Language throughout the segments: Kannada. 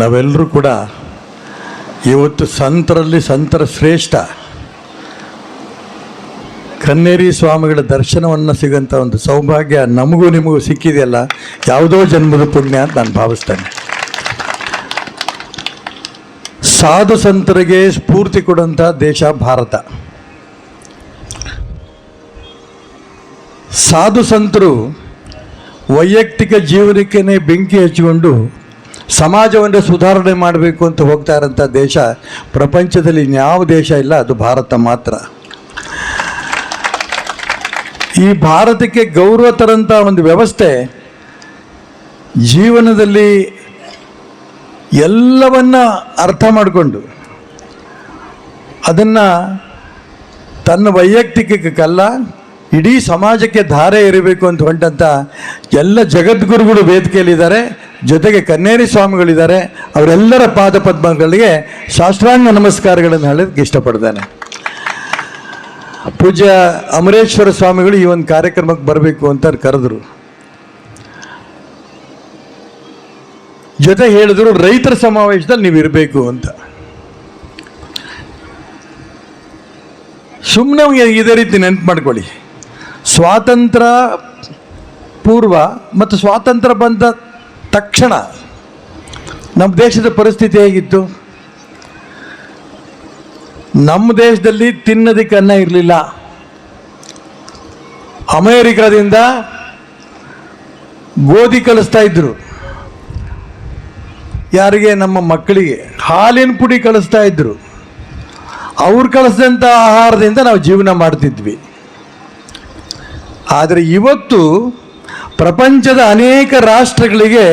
ನಾವೆಲ್ಲರೂ ಕೂಡ ಇವತ್ತು ಸಂತರಲ್ಲಿ ಸಂತರ ಶ್ರೇಷ್ಠ. ಕನ್ನೇರಿ ಸ್ವಾಮಿಗಳ ದರ್ಶನವನ್ನು ಸಿಗೋಂಥ ಒಂದು ಸೌಭಾಗ್ಯ ನಮಗೂ ನಿಮಗೂ ಸಿಕ್ಕಿದೆಯಲ್ಲ, ಯಾವುದೋ ಜನ್ಮದ ಪುಣ್ಯ ಅಂತ ನಾನು ಭಾವಿಸ್ತೇನೆ. ಸಾಧು ಸಂತರಿಗೆ ಸ್ಫೂರ್ತಿ ಕೊಡುವಂಥ ದೇಶ ಭಾರತ. ಸಾಧು ಸಂತರು ವೈಯಕ್ತಿಕ ಜೀವನಕ್ಕೇ ಬೆಂಕಿ ಹಚ್ಚಿಕೊಂಡು ಸಮಾಜವನ್ನು ಸುಧಾರಣೆ ಮಾಡಬೇಕು ಅಂತ ಹೋಗ್ತಾ ಇರೋಂಥ ದೇಶ ಪ್ರಪಂಚದಲ್ಲಿ ಯಾವ ದೇಶ ಇಲ್ಲ, ಅದು ಭಾರತ ಮಾತ್ರ. ಈ ಭಾರತಕ್ಕೆ ಗೌರವ ತರಂಥ ಒಂದು ವ್ಯವಸ್ಥೆ ಜೀವನದಲ್ಲಿ ಎಲ್ಲವನ್ನ ಅರ್ಥ ಮಾಡಿಕೊಂಡು ಅದನ್ನು ತನ್ನ ವೈಯಕ್ತಿಕಕ್ಕಲ್ಲ ಇಡೀ ಸಮಾಜಕ್ಕೆ ಧಾರೆ ಇರಬೇಕು ಅಂತ ಹೊಂಟಂಥ ಎಲ್ಲ ಜಗದ್ಗುರುಗಳು ವೇದಿಕೆಯಲ್ಲಿದ್ದಾರೆ. ಜೊತೆಗೆ ಕನ್ನೇರಿ ಸ್ವಾಮಿಗಳಿದ್ದಾರೆ. ಅವರೆಲ್ಲರ ಪಾದ ಪದ್ಮಗಳಿಗೆ ಶಾಸ್ತ್ರಾಂಗ ನಮಸ್ಕಾರಗಳನ್ನು ಹೇಳೋದಕ್ಕೆ ಇಷ್ಟಪಡ್ತಾನೆ. ಪೂಜ್ಯ ಅಮರೇಶ್ವರ ಸ್ವಾಮಿಗಳು ಈ ಒಂದು ಕಾರ್ಯಕ್ರಮಕ್ಕೆ ಬರಬೇಕು ಅಂತ ಕರೆದ್ರು. ಜೊತೆ ಹೇಳಿದ್ರು, ರೈತರ ಸಮಾವೇಶದಲ್ಲಿ ನೀವು ಇರಬೇಕು ಅಂತ. ಸುಮ್ಮನೆ ಇದೇ ರೀತಿ ನೆನ್ಪು ಮಾಡ್ಕೊಳ್ಳಿ. ಸ್ವಾತಂತ್ರ್ಯ ಪೂರ್ವ ಮತ್ತು ಸ್ವಾತಂತ್ರ್ಯ ಬಂದ ತಕ್ಷಣ ನಮ್ಮ ದೇಶದ ಪರಿಸ್ಥಿತಿ ಹೇಗಿತ್ತು? ನಮ್ಮ ದೇಶದಲ್ಲಿ ತಿನ್ನೋದಕ್ಕೆ ಅನ್ನ ಇರಲಿಲ್ಲ. ಅಮೇರಿಕಾದಿಂದ ಗೋಧಿ ಕಳಿಸ್ತಾ ಇದ್ರು. ಯಾರಿಗೆ? ನಮ್ಮ ಮಕ್ಕಳಿಗೆ. ಹಾಲಿನ ಪುಡಿ ಕಳಿಸ್ತಾ ಇದ್ರು. ಅವ್ರು ಕಳಿಸಿದಂಥ ಆಹಾರದಿಂದ ನಾವು ಜೀವನ ಮಾಡ್ತಿದ್ವಿ. ಆದರೆ ಇವತ್ತು ಪ್ರಪಂಚದ ಅನೇಕ ರಾಷ್ಟ್ರಗಳಿಗೆ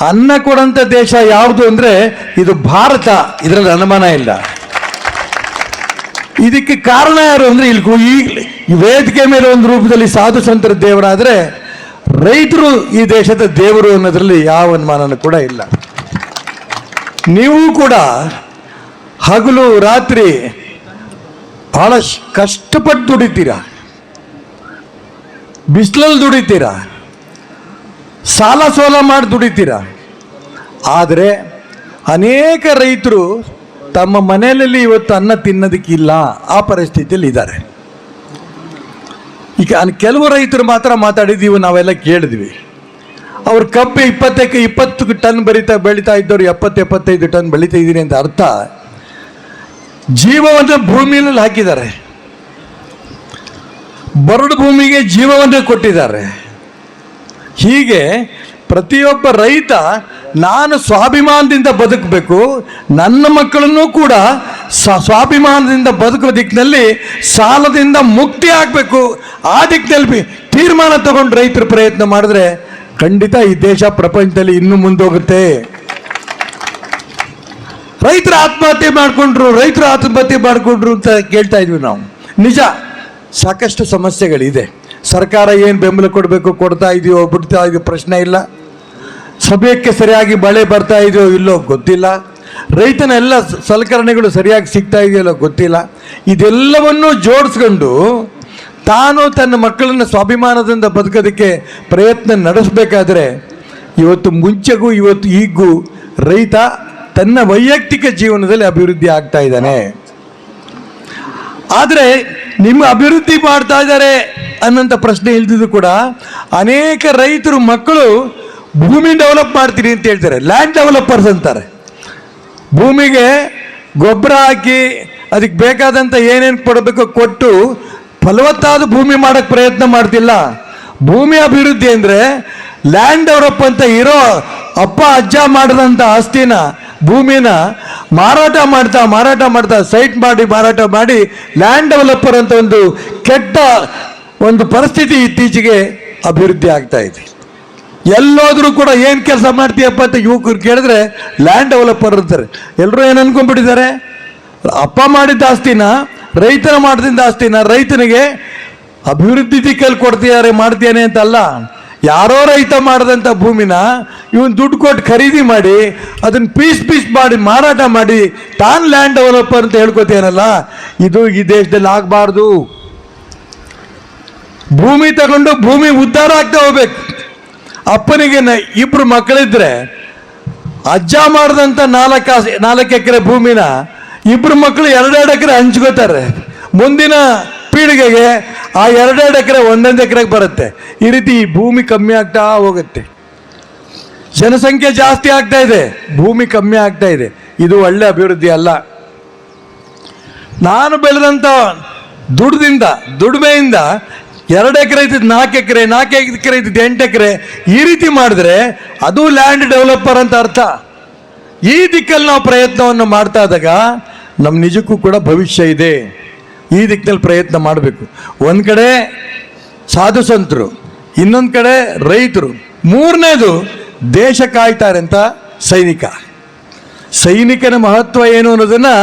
ಅನ್ನ ಕೊಡಂಥ ದೇಶ ಯಾವುದು ಅಂದರೆ ಇದು ಭಾರತ. ಇದರಲ್ಲಿ ಅನುಮಾನ ಇಲ್ಲ. ಇದಕ್ಕೆ ಕಾರಣ ಯಾರು ಅಂದರೆ ಇಲ್ಲಿ ಈ ವೇದಿಕೆ ಮೇಲೆ ಒಂದು ರೂಪದಲ್ಲಿ ಸಾಧು ಸಂತರ ದೇವರಾದರೆ ರೈತರು ಈ ದೇಶದ ದೇವರು ಅನ್ನೋದ್ರಲ್ಲಿ ಯಾವ ಅನುಮಾನನೂ ಕೂಡ ಇಲ್ಲ. ನೀವು ಕೂಡ ಹಗಲು ರಾತ್ರಿ ಬಹಳ ಕಷ್ಟಪಟ್ಟು ದುಡಿತೀರ. ಬಿಸಿಲಲ್ಲಿ ದುಡಿತೀರಾ. ಸಾಲ ಸೋಲ ಮಾಡಿ ದುಡಿತೀರ? ಆದರೆ ಅನೇಕ ರೈತರು ತಮ್ಮ ಮನೆಯಲ್ಲಿ ಇವತ್ತು ಅನ್ನ ತಿನ್ನೋದಕ್ಕಿಲ್ಲ, ಆ ಪರಿಸ್ಥಿತಿಯಲ್ಲಿ ಇದ್ದಾರೆ. ಈಗ ಕೆಲವು ರೈತರು ಮಾತ್ರ ಮಾತಾಡಿದ್ದೀವಿ, ನಾವೆಲ್ಲ ಕೇಳಿದ್ವಿ. ಅವ್ರ ಕಬ್ಬು ಇಪ್ಪತ್ತಕ್ಕೆ ಇಪ್ಪತ್ತು ಟನ್ ಬರಿತಾ ಬೆಳೀತಾ ಇದ್ದವ್ರು ಎಪ್ಪತ್ತು, ಎಪ್ಪತ್ತೈದು ಟನ್ ಬೆಳೀತಾ ಇದ್ದೀನಿ ಅಂತ ಅರ್ಥ. ಜೀವವನ್ನು ಭೂಮಿಯಲ್ಲಿ ಹಾಕಿದ್ದಾರೆ. ಬರಡು ಭೂಮಿಗೆ ಜೀವವನ್ನು ಕೊಟ್ಟಿದ್ದಾರೆ. ಹೀಗೆ ಪ್ರತಿಯೊಬ್ಬ ರೈತ ನಾನು ಸ್ವಾಭಿಮಾನದಿಂದ ಬದುಕಬೇಕು, ನನ್ನ ಮಕ್ಕಳನ್ನು ಕೂಡ ಸ್ವಾಭಿಮಾನದಿಂದ ಬದುಕುವ ದಿಕ್ಕಿನಲ್ಲಿ ಸಾಲದಿಂದ ಮುಕ್ತಿ ಆಗಬೇಕು. ಆ ದಿಕ್ಕಿನಲ್ಲಿ ತೀರ್ಮಾನ ತಗೊಂಡು ರೈತರು ಪ್ರಯತ್ನ ಮಾಡಿದ್ರೆ ಖಂಡಿತ ಈ ದೇಶ ಪ್ರಪಂಚದಲ್ಲಿ ಇನ್ನೂ ಮುಂದೋಗುತ್ತೆ. ರೈತರು ಆತ್ಮಹತ್ಯೆ ಮಾಡಿಕೊಂಡ್ರು, ರೈತರು ಆತ್ಮಹತ್ಯೆ ಮಾಡಿಕೊಂಡ್ರು ಅಂತ ಕೇಳ್ತಾ ಇದ್ವಿ ನಾವು. ನಿಜ, ಸಾಕಷ್ಟು ಸಮಸ್ಯೆಗಳಿದೆ. ಸರ್ಕಾರ ಏನು ಬೆಂಬಲ ಕೊಡಬೇಕು, ಕೊಡ್ತಾ ಇದೆಯೋ, ಬಿಡ್ತಾ ಇದೆಯೋ ಪ್ರಶ್ನೆ ಇಲ್ಲ. ಸಭೆಯಕ್ಕೆ ಸರಿಯಾಗಿ ಮಳೆ ಬರ್ತಾ ಇದೆಯೋ ಇಲ್ಲೋ ಗೊತ್ತಿಲ್ಲ. ರೈತನ ಎಲ್ಲ ಸಲಕರಣೆಗಳು ಸರಿಯಾಗಿ ಸಿಗ್ತಾ ಇದೆಯಲ್ಲೋ ಗೊತ್ತಿಲ್ಲ. ಇದೆಲ್ಲವನ್ನೂ ಜೋಡಿಸ್ಕೊಂಡು ತಾನು ತನ್ನ ಮಕ್ಕಳನ್ನು ಸ್ವಾಭಿಮಾನದಿಂದ ಬದುಕೋದಕ್ಕೆ ಪ್ರಯತ್ನ ನಡೆಸಬೇಕಾದ್ರೆ ಇವತ್ತು ಮುಂಚೆಗೂ, ಇವತ್ತು ಈಗೂ ರೈತ ತನ್ನ ವೈಯಕ್ತಿಕ ಜೀವನದಲ್ಲಿ ಅಭಿವೃದ್ಧಿ ಆಗ್ತಾ ಇದ್ದಾನೆ. ಆದರೆ ನಿಮ್ಮ ಅಭಿವೃದ್ಧಿ ಮಾಡ್ತಾ ಇದ್ದಾರೆ. ಅನ್ನೋಂಥ ಪ್ರಶ್ನೆ ಇಲ್ದಿದ್ದು ಕೂಡ ಅನೇಕ ರೈತರು ಮಕ್ಕಳು ಭೂಮಿ ಡೆವಲಪ್ ಮಾಡ್ತೀನಿ ಅಂತ ಹೇಳ್ತಾರೆ ಲ್ಯಾಂಡ್ ಡೆವಲಪರ್ಸ್ ಅಂತಾರೆ. ಭೂಮಿಗೆ ಗೊಬ್ಬರ ಹಾಕಿ ಅದಕ್ಕೆ ಬೇಕಾದಂಥ ಏನೇನು ಕೊಡಬೇಕು ಕೊಟ್ಟು ಫಲವತ್ತಾದ ಭೂಮಿ ಮಾಡೋಕ್ಕೆ ಪ್ರಯತ್ನ ಮಾಡ್ತಿಲ್ಲ. ಭೂಮಿ ಅಭಿವೃದ್ಧಿ ಅಂದರೆ ಲ್ಯಾಂಡ್ ಡೆವಲಪ್ ಅಂತ ಇರೋ ಅಪ್ಪ, ಅಜ್ಜ ಮಾಡಿದಂಥ ಆಸ್ತಿನ, ಭೂಮಿನ ಮಾರಾಟ ಮಾಡ್ತಾ ಮಾರಾಟ ಮಾಡ್ತಾ ಸೈಟ್ ಮಾಡಿ, ಮಾರಾಟ ಮಾಡಿ ಲ್ಯಾಂಡ್ ಡೆವಲಪರ್ ಅಂತ ಒಂದು ಕೆಟ್ಟ ಒಂದು ಪರಿಸ್ಥಿತಿ ಇತ್ತೀಚೆಗೆ ಅಭಿವೃದ್ಧಿ ಆಗ್ತಾ ಇದೆ. ಎಲ್ಲೋದ್ರೂ ಕೂಡ ಏನು ಕೆಲಸ ಮಾಡ್ತೀಯಪ್ಪ ಅಂತ ಯುವಕರು ಕೇಳಿದ್ರೆ ಲ್ಯಾಂಡ್ ಡೆವಲಪರ್ ಇರ್ತಾರೆ. ಎಲ್ಲರೂ ಏನು ಅನ್ಕೊಂಡ್ಬಿಟ್ಟಿದ್ದಾರೆ? ಅಪ್ಪ ಮಾಡಿದ್ದ ಆಸ್ತಿನ, ರೈತನ ಮಾಡಿದ ಆಸ್ತಿನ ರೈತನಿಗೆ ಅಭಿವೃದ್ಧಿ ದಿಕ್ಕಲ್ಲಿ ಕೊಡ್ತೀಯಾರೆ ಮಾಡ್ತೇನೆ ಅಂತಲ್ಲ ಯಾರೋ ರೈತ ಮಾಡಿದಂಥ ಭೂಮಿನ ಇವನು ದುಡ್ಡು ಕೊಟ್ಟು ಖರೀದಿ ಮಾಡಿ ಅದನ್ನು ಪೀಸ್ ಪೀಸ್ ಮಾಡಿ, ಮಾರಾಟ ಮಾಡಿ, ತಾನು ಲ್ಯಾಂಡ್ ಡೆವಲಪರ್ ಅಂತ ಹೇಳ್ಕೊತೇನಲ್ಲ ಇದು ಈ ದೇಶದಲ್ಲಿ ಆಗಬಾರ್ದು. ಭೂಮಿ ತಗೊಂಡು ಭೂಮಿ ಉದ್ಧಾರ ಆಗ್ತಾ ಹೋಗ್ಬೇಕು. ಅಪ್ಪನಿಗೆ ಇಬ್ರು ಮಕ್ಕಳಿದ್ರೆ ಅಜ್ಜ ಮಾಡಿದಂಥ ನಾಲ್ಕು ನಾಲ್ಕು ಎಕರೆ ಭೂಮಿನ ಇಬ್ಬರು ಮಕ್ಕಳು ಎರಡೆರಡು ಎಕರೆ ಹಂಚ್ಕೋತಾರೆ. ಮುಂದಿನ ಪೀಳಿಗೆಗೆ ಆ ಎರಡೆರಡು ಎಕರೆ ಒಂದೊಂದು ಎಕರೆಗೆ ಬರುತ್ತೆ. ಈ ರೀತಿ ಭೂಮಿ ಕಮ್ಮಿ ಆಗ್ತಾ ಹೋಗುತ್ತೆ. ಜನಸಂಖ್ಯೆ ಜಾಸ್ತಿ ಆಗ್ತಾ ಇದೆ. ಭೂಮಿ ಕಮ್ಮಿ ಆಗ್ತಾ ಇದೆ. ಇದು ಒಳ್ಳೆ ಅಭಿವೃದ್ಧಿ ಅಲ್ಲ. ನಾನು ಬೆಳೆದಂಥ ದುಡ್ದಿಂದ, ದುಡಿಮೆಯಿಂದ ಎರಡು ಎಕರೆ ಇದ್ದಿದ್ದು ನಾಲ್ಕು ಎಕರೆ ನಾಲ್ಕು ಎಕರೆ ಇದ್ದಿದ್ದು ಎಂಟು ಎಕರೆ. ಈ ರೀತಿ ಮಾಡಿದ್ರೆ ಅದು ಲ್ಯಾಂಡ್ ಡೆವಲಪರ್ ಅಂತ ಅರ್ಥ. ಈ ದಿಕ್ಕಲ್ಲಿ ನಾವು ಪ್ರಯತ್ನವನ್ನು ಮಾಡ್ತಾ ಇದ್ದಾಗ ನಮ್ಮ ನಿಜಕ್ಕೂ ಕೂಡ ಭವಿಷ್ಯ ಇದೆ. ಈ ದಿಕ್ಕಿನಲ್ಲಿ ಪ್ರಯತ್ನ ಮಾಡಬೇಕು. ಒಂದು ಕಡೆ ಸಾಧು ಸಂತರು, ಇನ್ನೊಂದು ಕಡೆ ರೈತರು. ಮೂರನೇದು ದೇಶ ಕಾಯ್ತಾರೆ ಅಂತ ಸೈನಿಕ. ಸೈನಿಕನ ಮಹತ್ವ ಏನು ಅನ್ನೋದನ್ನು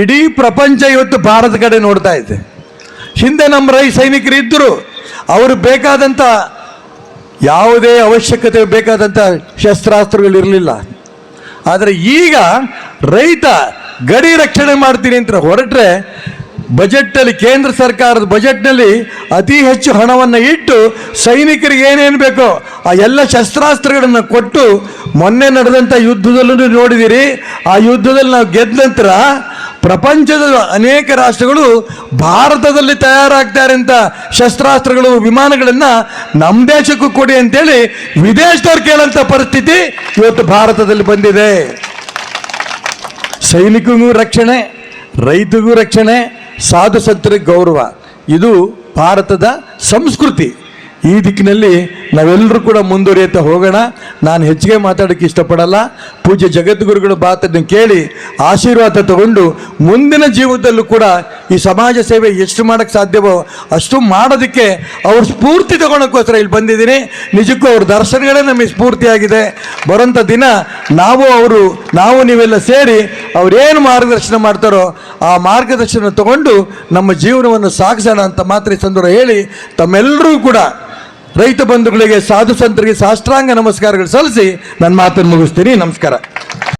ಇಡೀ ಪ್ರಪಂಚ ಇವತ್ತು ಭಾರತ ಕಡೆ ನೋಡ್ತಾ ಇದೆ. ಹಿಂದೆ ನಮ್ಮ ರೈ ಸೈನಿಕರು ಇದ್ದರು. ಅವರು ಬೇಕಾದಂಥ ಯಾವುದೇ ಅವಶ್ಯಕತೆ ಬೇಕಾದಂಥ ಶಸ್ತ್ರಾಸ್ತ್ರಗಳು ಇರಲಿಲ್ಲ. ಆದರೆ ಈಗ ರೈತ ಗಡಿ ರಕ್ಷಣೆ ಮಾಡ್ತೀನಿ ಅಂತ ಹೊರಟ್ರೆ ಬಜೆಟ್ನಲ್ಲಿ ಕೇಂದ್ರ ಸರ್ಕಾರದ ಬಜೆಟ್ನಲ್ಲಿ ಅತಿ ಹೆಚ್ಚು ಹಣವನ್ನು ಇಟ್ಟು ಸೈನಿಕರಿಗೆ ಏನೇನು ಬೇಕೋ ಆ ಎಲ್ಲ ಶಸ್ತ್ರಾಸ್ತ್ರಗಳನ್ನು ಕೊಟ್ಟು ಮೊನ್ನೆ ನಡೆದಂಥ ಯುದ್ಧದಲ್ಲೂ ನೋಡಿದಿರಿ. ಆ ಯುದ್ಧದಲ್ಲಿ ನಾವು ಗೆದ್ದ ನಂತರ ಪ್ರಪಂಚದ ಅನೇಕ ರಾಷ್ಟ್ರಗಳು ಭಾರತದಲ್ಲಿ ತಯಾರಾಗ್ತಾರೆ ಶಸ್ತ್ರಾಸ್ತ್ರಗಳು, ವಿಮಾನಗಳನ್ನು ನಮ್ಮ ದೇಶಕ್ಕೂ ಕೊಡಿ ಅಂತೇಳಿ ವಿದೇಶದವ್ರು ಕೇಳಂತ ಪರಿಸ್ಥಿತಿ ಇವತ್ತು ಭಾರತದಲ್ಲಿ ಬಂದಿದೆ. ಸೈನಿಕಗೂ ರಕ್ಷಣೆ ರೈತಗೂ ರಕ್ಷಣೆ ಸಾಧು ಸಂತರಿಗೆ ಗೌರವ. ಇದು ಭಾರತದ ಸಂಸ್ಕೃತಿ. ಈ ದಿಕ್ಕಿನಲ್ಲಿ ನಾವೆಲ್ಲರೂ ಕೂಡ ಮುಂದುವರಿಯುತ್ತಾ ಹೋಗೋಣ. ನಾನು ಹೆಚ್ಚಿಗೆ ಮಾತಾಡೋಕ್ಕೆ ಇಷ್ಟಪಡಲ್ಲ. ಪೂಜ್ಯ ಜಗದ್ಗುರುಗಳ ಮಾತನ್ನು ಕೇಳಿ ಆಶೀರ್ವಾದ ತಗೊಂಡು ಮುಂದಿನ ಜೀವನದಲ್ಲೂ ಕೂಡ ಈ ಸಮಾಜ ಸೇವೆ ಎಷ್ಟು ಮಾಡೋಕ್ಕೆ ಸಾಧ್ಯವೋ ಅಷ್ಟು ಮಾಡೋದಕ್ಕೆ ಅವ್ರ ಸ್ಫೂರ್ತಿ ತಗೊಳಕ್ಕೋಸ್ಕರ ಇಲ್ಲಿ ಬಂದಿದ್ದೀನಿ. ನಿಜಕ್ಕೂ ಅವ್ರ ದರ್ಶನಗಳೇ ನಮಗೆ ಸ್ಫೂರ್ತಿಯಾಗಿದೆ. ಬರೋಂಥ ದಿನ ನಾವು ಅವರು, ನಾವು ನೀವೆಲ್ಲ ಸೇರಿ ಅವರೇನು ಮಾರ್ಗದರ್ಶನ ಮಾಡ್ತಾರೋ ಆ ಮಾರ್ಗದರ್ಶನ ತಗೊಂಡು ನಮ್ಮ ಜೀವನವನ್ನು ಸಾಗಿಸೋಣ ಅಂತ ಮಾತ್ರ ಈ ಸಂದರ್ಭ ಹೇಳಿ ತಮ್ಮೆಲ್ಲರೂ ಕೂಡ ರೈತ ಬಂಧುಗಳಿಗೆ ಸಾಧು ಸಂತರಿಗೆ ಸಾಷ್ಟಾಂಗ ನಮಸ್ಕಾರಗಳು ಸಲ್ಲಿಸಿ ನನ್ನ ಮಾತನ್ನು ಮುಗಿಸ್ತೀನಿ. ನಮಸ್ಕಾರ.